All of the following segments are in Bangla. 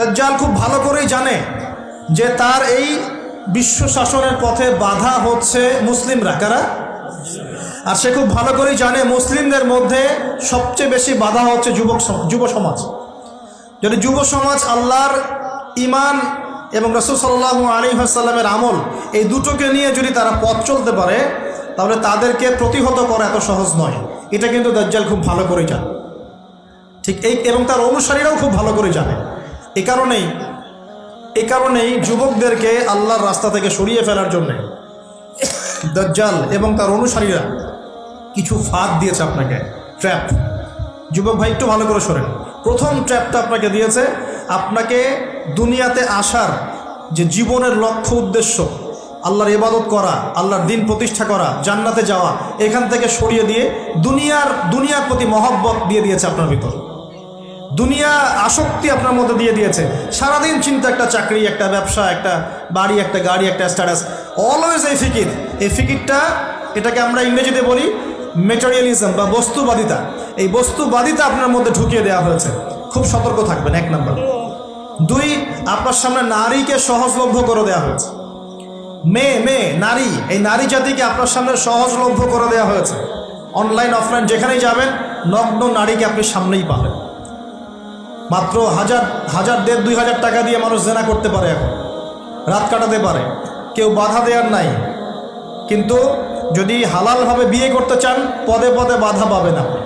দাজ্জাল খুব ভালো করেই জানে যে তার এই বিশ্ব শাসনের পথে বাধা হচ্ছে মুসলিমরা। কারা? আর সে খুব ভালো করেই জানে মুসলিমদের মধ্যে সবচেয়ে বেশি বাধা হচ্ছে যুবক যুব সমাজ। যদি যুব সমাজ আল্লাহর ইমান এবং রসুল সাল্লাহ আলী আসাল্লামের আমল এই দুটোকে নিয়ে যদি তারা পথ চলতে পারে, তাহলে তাদেরকে প্রতিহত করা এত সহজ নয়। এটা কিন্তু দাজ্জাল খুব ভালো করে জানে। ঠিক এই, এবং তার অনুসারীরাও খুব ভালো করে জানে। এ কারণেই এ কারণেই যুবকদেরকে আল্লাহর রাস্তা থেকে সরিয়ে ফেলার জন্যে দাজ্জাল এবং তার অনুসারীরা কিছু ফাঁদ দিয়েছে আপনাকে, ট্র্যাপ। যুবক ভাই, একটু ভালো করে শোনেন। প্রথম ট্র্যাপটা আপনাকে দিয়েছে, আপনাকে দুনিয়াতে আসার যে জীবনের লক্ষ্য উদ্দেশ্য, আল্লাহর ইবাদত করা, আল্লাহর দিন প্রতিষ্ঠা করা, জান্নাতে যাওয়া, এখান থেকে সরিয়ে দিয়ে দুনিয়ার দুনিয়ার প্রতি মহব্বত দিয়ে দিয়েছে আপনার ভিতর। দুনিয়া আসক্তি আপনার মধ্যে দিয়ে দিয়েছে। সারাদিন চিন্তা, একটা চাকরি, একটা ব্যবসা, একটা বাড়ি, একটা গাড়ি, একটা স্ট্যাটাস অলওয়েজ এই ফিকির। এই ফিকিরটা, এটাকে আমরা ইংরেজিতে বলি মেটেরিয়ালিজম বা বস্তুবাদিতা। এই বস্তুবাদিতা আপনার মধ্যে ঢুকিয়ে দেওয়া হয়েছে। খুব সতর্ক থাকবেন, এক নম্বর। দুই, আপনার সামনে নারীকে সহজলভ্য করে দেওয়া হয়েছে। মেয়ে মেয়ে, নারী, এই নারী জাতিকে আপনার সামনে সহজলভ্য করে দেওয়া হয়েছে। অনলাইন অফলাইন যেখানেই যাবেন, নগ্ন নারীকে আপনি সামনেই পাবেন। মাত্র হাজার হাজার দেড় দুই হাজার টাকা দিয়ে মানুষ জেনা করতে পারে এখন। রাত কাটাতে পারে। কেউ বাধা দেওয়ার নাই। কিন্তু যদি হালালভাবে বিয়ে করতে চান, পদে পদে বাধা পাবেন আপনি।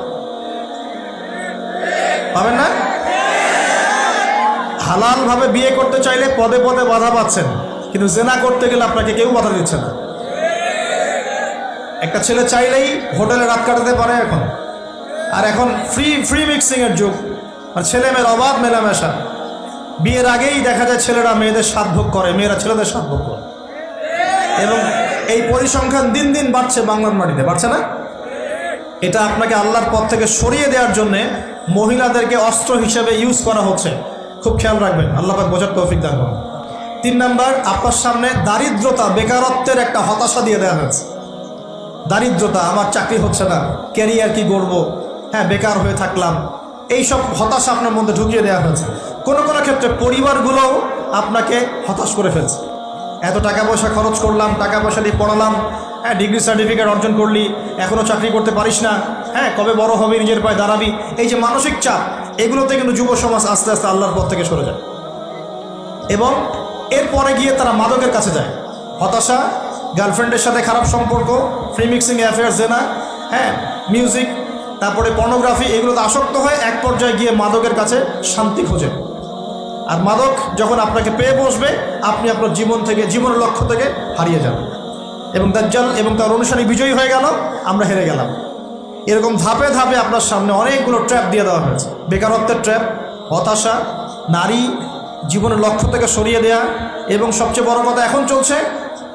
পাবেন না? হালালভাবে বিয়ে করতে চাইলে পদে পদে বাধা পাচ্ছেন। কিন্তু জেনা করতে গেলে আপনাকে কেউ বাধা দিচ্ছে না। একটা ছেলে চাইলেই হোটেলে রাত কাটাতে পারে এখন। আর এখন ফ্রি ফ্রি মিক্সিংয়ের যুগ। আর ছেলে মেয়ের অবাধ মেলামেশা। বিয়ের আগেই দেখা যায় ছেলেরা মেয়েদের স্বাদ ভোগ করে, মেয়েরা ছেলেদের স্বাদ ভোগ করে। এবং এই পরিসংখ্যান দিন দিন বাড়ছে বাংলার মাটিতে বাড়ছে না? এটা আপনাকে আল্লাহর পথ থেকে সরিয়ে দেওয়ার জন্যে মহিলাদেরকে অস্ত্র হিসেবে ইউজ করা হচ্ছে। খুব খেয়াল রাখবেন, আল্লাহ পাক বোঝার তৌফিক দান করুন। তিন নাম্বার, আপনার সামনে দারিদ্রতা, বেকারত্বের একটা হতাশা দিয়ে দেওয়া হয়েছে। দারিদ্রতা, আমার চাকরি হচ্ছে না ক্যারিয়ার কি করব হ্যাঁ বেকার হয়ে থাকলাম এইসব হতাশা আপনার মধ্যে ঢুকিয়ে দেওয়া হয়েছে। কোনো কোনো ক্ষেত্রে পরিবারগুলোও আপনাকে হতাশ করে ফেলছে। এত টাকা পয়সা খরচ করলাম, টাকা পয়সা দিয়ে পড়ালাম হ্যাঁ ডিগ্রি সার্টিফিকেট অর্জন করলি এখনও চাকরি করতে পারিস না হ্যাঁ কবে বড় হবে, নিজের পায়ে দাঁড়াবি, এই যে মানসিক চাপ, এগুলোতে কিন্তু যুব সমাজ আস্তে আস্তে আল্লাহর পথ থেকে সরে যায়। এবং এরপরে গিয়ে তারা মাদকের কাছে যায়। হতাশা, গার্লফ্রেন্ডের সাথে খারাপ সম্পর্ক, ফ্রি মিক্সিং অ্যাফেয়ার জেনা হ্যাঁ মিউজিক তারপরে পর্নোগ্রাফি এগুলোতে আসক্ত হয় এক পর্যায়ে গিয়ে মাদকের কাছে শান্তি খোঁজে। আর মাদক যখন আপনাকে পেয়ে বসবে, আপনি আপনার জীবন থেকে, জীবনের লক্ষ্য থেকে হারিয়ে যাবেন। এবং দাজ্জাল এবং তার অনুসারী বিজয়ী হয়ে গেল, আমরা হেরে গেলাম। এরকম ধাপে ধাপে আপনার সামনে অনেকগুলো ট্র্যাপ দিয়ে দেওয়া হয়েছে। বেকারত্বের ট্র্যাপ হতাশা, নারী, জীবনের লক্ষ্য থেকে সরিয়ে দেয়া, এবং সবচেয়ে বড় কথা এখন চলছে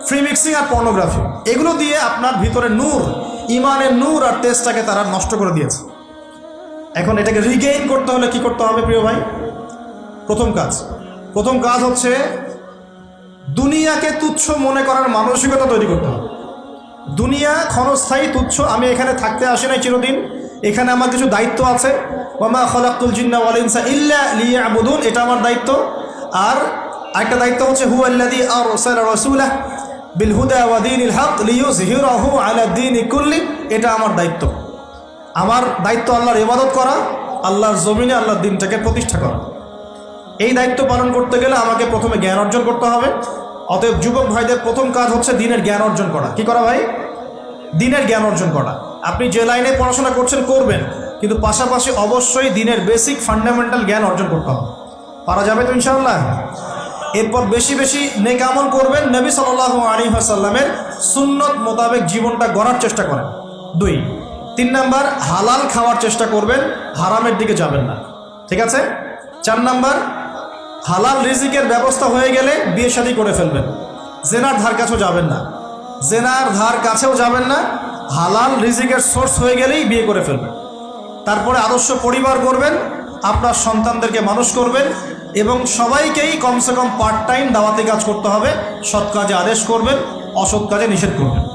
ফ্রি মিক্সিং আর পর্নোগ্রাফি এগুলো দিয়ে আপনার ভিতরে নূর ইমানের নূর আর তেজটাকে তারা নষ্ট করে দিয়েছে। এখন এটাকে রিগেইন করতে হলে কি করতে হবে প্রিয় ভাই? প্রথম কাজ। প্রথম কাজ হচ্ছে দুনিয়াকে তুচ্ছ মনে করার মানসিকতা তৈরি করতে হবে। দুনিয়া ক্ষণস্থায়ী তুচ্ছ, আমি এখানে থাকতে আসি নাই চিরদিন। এখানে আমার কিছু দায়িত্ব আছে। ওমা খলাকুল জিন্না ওয়ালিনসা ইল্লা লিয়া আবুদুন এটা আমার দায়িত্ব। আর আরেকটা দায়িত্ব হচ্ছে হু আল্লাদি আর রসাল রসুলাহ বিল হুদা ওয়াদিন ইল হক লিউজ হিরাহু আলা ইকুল্লি এটা আমার দায়িত্ব। আমার দায়িত্ব আল্লাহর ইবাদত করা, আল্লাহর জমিনে আল্লাহর দিনটাকে প্রতিষ্ঠা করা। এই দায়িত্ব পালন করতে গেলে আমাকে প্রথমে জ্ঞান অর্জন করতে হবে। অতএব যুবক ভাইদের প্রথম কাজ হচ্ছে দিনের জ্ঞান অর্জন করা। কি করা ভাই? দিনের জ্ঞান অর্জন করা। আপনি যে লাইনে পড়াশোনা করছেন, করবেন। কিন্তু পাশাপাশি অবশ্যই দিনের বেসিক ফান্ডামেন্টাল জ্ঞান অর্জন করতে হবে। পারা যাবে তো ইনশাআল্লাহ? এরপর বেশি বেশি নেক আমল করবেন নবী সাল আলী সুন্নত মোতাবেক জীবনটা গড়ার চেষ্টা করেন। দুই। তিন নাম্বার, হালাল খাওয়ার চেষ্টা করবেন, হারামের দিকে যাবেন না। ঠিক আছে? চার নাম্বার, হালাল রিজিকের ব্যবস্থা হয়ে গেলে বিয়ে শাদী করে ফেলবেন। জেনার ধার কাছেও যাবেন না। জেনার ধার কাছেও যাবেন না। হালাল রিজিকের সোর্স হয়ে গেলেই বিয়ে করে ফেলবেন। তারপরে আদর্শ পরিবার করবেন, আপনার সন্তানদেরকে মানুষ করবেন এবং সবাইকেই কমসে কম পার্ট টাইম দাওয়াতে কাজ করতে হবে। সৎ কাজে আদেশ করবেন, অসৎ কাজে নিষেধ করবেন।